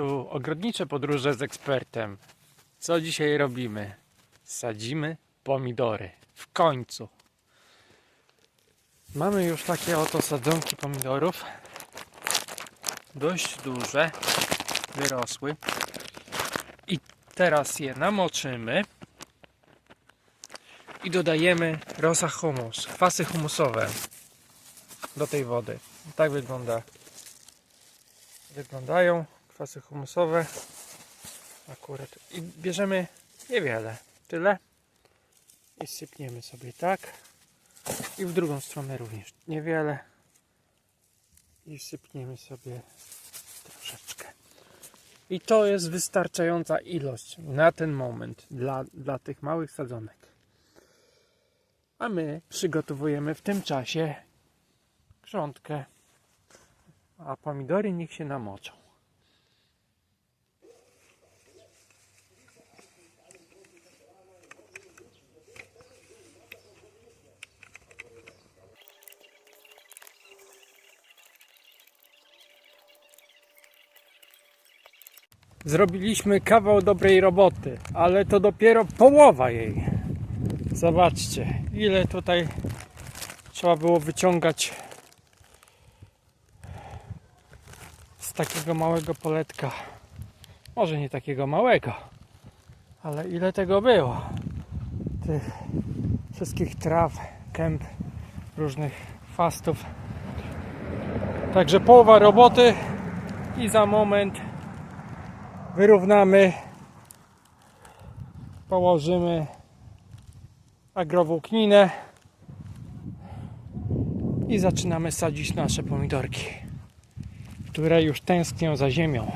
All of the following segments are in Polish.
tu ogrodnicze podróże z ekspertem. Co dzisiaj robimy? Sadzimy pomidory. W końcu. Mamy już takie oto sadzonki pomidorów. Dość duże. Wyrosły. I teraz je namoczymy. I dodajemy rosa humus, kwasy humusowe do tej wody. Tak wygląda. Wyglądają kwasy humusowe. Akurat. I bierzemy niewiele. Tyle. I sypniemy sobie tak. I w drugą stronę również niewiele. I sypniemy sobie troszeczkę. I to jest wystarczająca ilość na ten moment dla, dla tych małych sadzonek. A my przygotowujemy w tym czasie grządkę. A pomidory niech się namoczą. Zrobiliśmy kawał dobrej roboty, ale to dopiero połowa jej. Zobaczcie, ile tutaj trzeba było wyciągać z takiego małego poletka. Może nie takiego małego, ale ile tego było. Tych wszystkich traw, kęp, różnych fastów. Także połowa roboty i za moment wyrównamy, położymy agrowłókninę i zaczynamy sadzić nasze pomidorki, które już tęsknią za ziemią.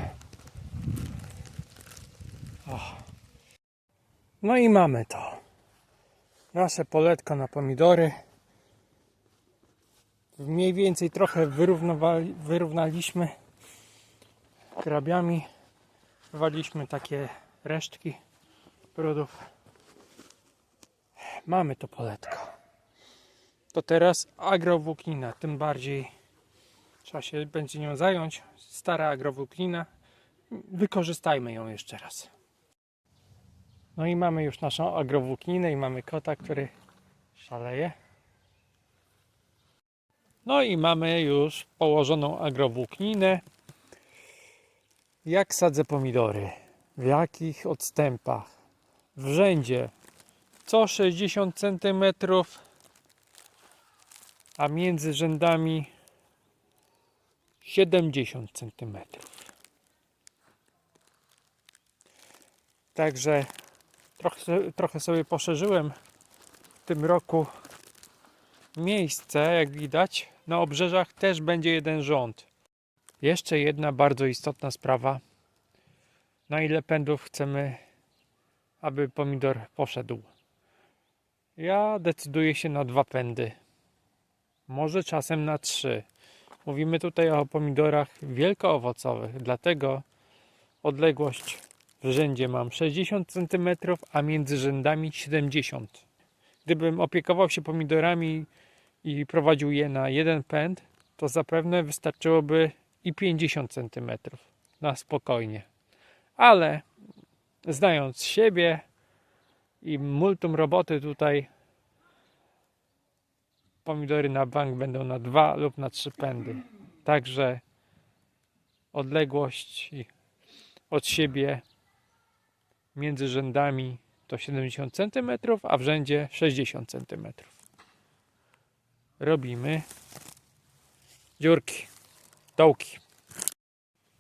No i mamy to. Nasze poletko na pomidory. Mniej więcej trochę wyrównaliśmy grabiami. Wywaliliśmy takie resztki brudów. Mamy to poletko. To teraz agrowłóknina, tym bardziej trzeba się będzie nią zająć. Stara agrowłóknina. Wykorzystajmy ją jeszcze raz. No i mamy już naszą agrowłókninę i mamy kota, który szaleje. No i mamy już położoną agrowłókninę. Jak sadzę pomidory? W jakich odstępach? W rzędzie co 60 cm, a między rzędami 70 cm. Także trochę, trochę sobie poszerzyłem w tym roku miejsce, jak widać. Na obrzeżach też będzie jeden rząd. Jeszcze jedna bardzo istotna sprawa. Na ile pędów chcemy, aby pomidor poszedł? Ja decyduję się na dwa pędy. Może czasem na trzy. Mówimy tutaj o pomidorach wielkoowocowych, dlatego odległość w rzędzie mam 60 cm, a między rzędami 70 Gdybym opiekował się pomidorami i prowadził je na jeden pęd, to zapewne wystarczyłoby i 50 cm na spokojnie. Ale znając siebie i multum roboty tutaj, pomidory na bank będą na dwa lub na trzy pędy. Także odległość od siebie między rzędami to 70 cm, a w rzędzie 60 cm. Robimy dziurki, dołki.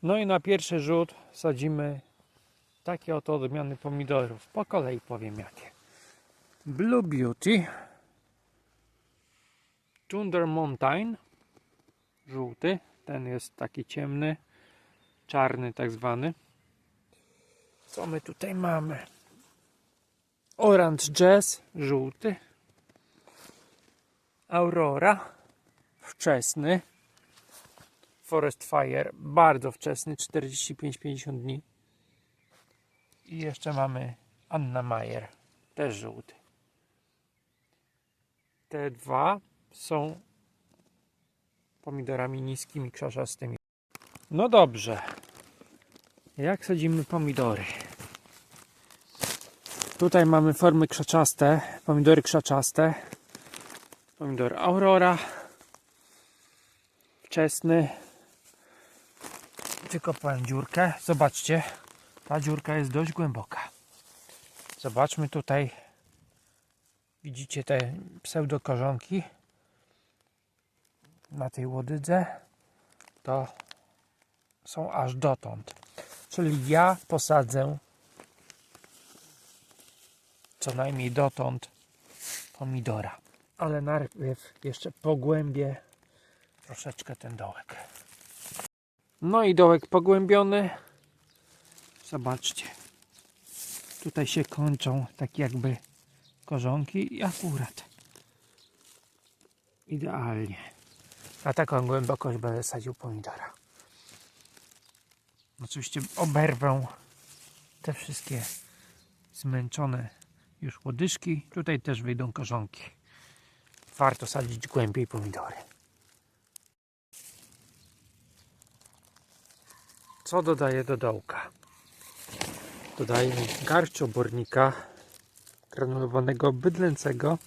No i na pierwszy rzut sadzimy takie oto odmiany pomidorów. Po kolei powiem jakie. Blue Beauty, Thunder Mountain, żółty, ten jest taki ciemny, czarny tak zwany. Co my tutaj mamy? Orange Jazz, żółty. Aurora, wczesny. Forest Fire, bardzo wczesny, 45-50 dni. I jeszcze mamy Anna Mayer, też żółty. Te dwa są pomidorami niskimi, krzeszastymi. No dobrze. Jak sadzimy pomidory? Tutaj mamy formy krzaczaste, pomidory krzaczaste. Pomidor Aurora. Wczesny. Tylko powiem dziurkę. Zobaczcie, ta dziurka jest dość głęboka. Zobaczmy tutaj. Widzicie te pseudokorzonki na tej łodydze? To są aż dotąd. Czyli ja posadzę co najmniej dotąd pomidora. Ale najpierw jeszcze pogłębię troszeczkę ten dołek. No i dołek pogłębiony. Zobaczcie. Tutaj się kończą tak jakby korzonki i akurat idealnie. Na taką głębokość będę sadził pomidora. Oczywiście oberwę te wszystkie zmęczone już łodyżki. Tutaj też wyjdą korzonki. Warto sadzić głębiej pomidory. Co dodaję do dołka? Dodaję garść obornika granulowanego bydlęcego.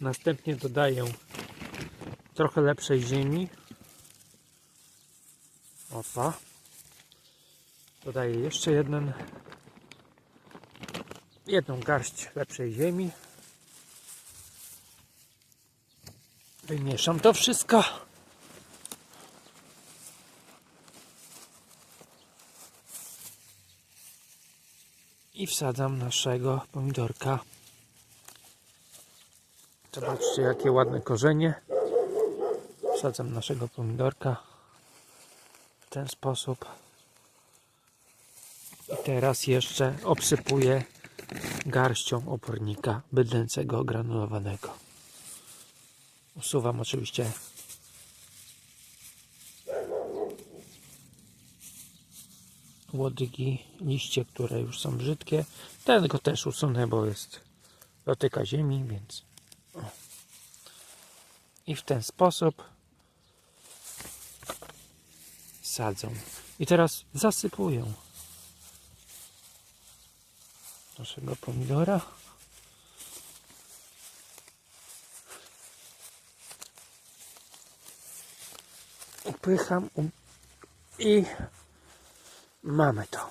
Następnie dodaję trochę lepszej ziemi. Opa. Dodaję jeszcze jeden jedną garść lepszej ziemi. Wymieszam to wszystko. I wsadzam naszego pomidorka. Zobaczcie jakie ładne korzenie. Wsadzam naszego pomidorka w ten sposób. I teraz jeszcze obsypuję garścią opornika bydlęcego granulowanego. Usuwam oczywiście łodygi, liście, które już są brzydkie. Ten go też usunę, bo jest dotyka ziemi, więc i w ten sposób sadzą. I teraz zasypuję naszego pomidora. Upycham i mamy to.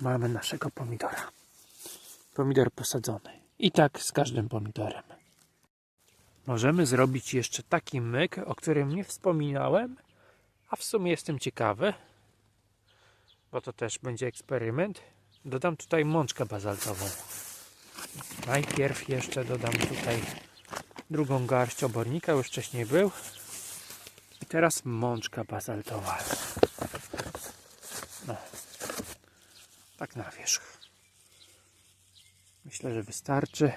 Mamy naszego pomidora. Pomidor posadzony. I tak z każdym pomidorem. Możemy zrobić jeszcze taki myk, o którym nie wspominałem, a w sumie jestem ciekawy, bo to też będzie eksperyment. Dodam tutaj mączkę bazaltową. Najpierw jeszcze dodam tutaj drugą garść obornika, już wcześniej był. I teraz mączka bazaltowa. Tak na wierzch. Myślę, że wystarczy.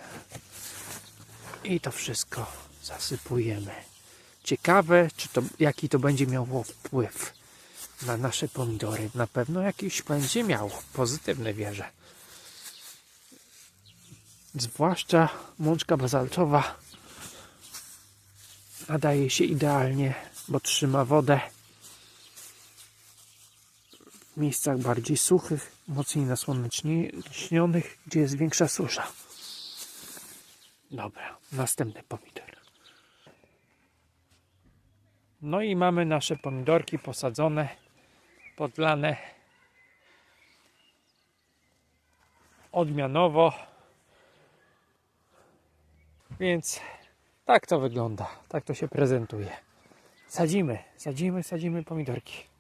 I to wszystko zasypujemy. Ciekawe, czy to, jaki to będzie miało wpływ na nasze pomidory. Na pewno jakiś będzie miał. Pozytywny wierzę. Zwłaszcza mączka bazaltowa nadaje się idealnie, bo trzyma wodę miejscach bardziej suchych, mocniej nasłonecznionych, gdzie jest większa susza. Dobra, następny pomidor. No i mamy nasze pomidorki posadzone, podlane odmianowo. Więc tak to wygląda, tak to się prezentuje. Sadzimy, sadzimy, sadzimy pomidorki.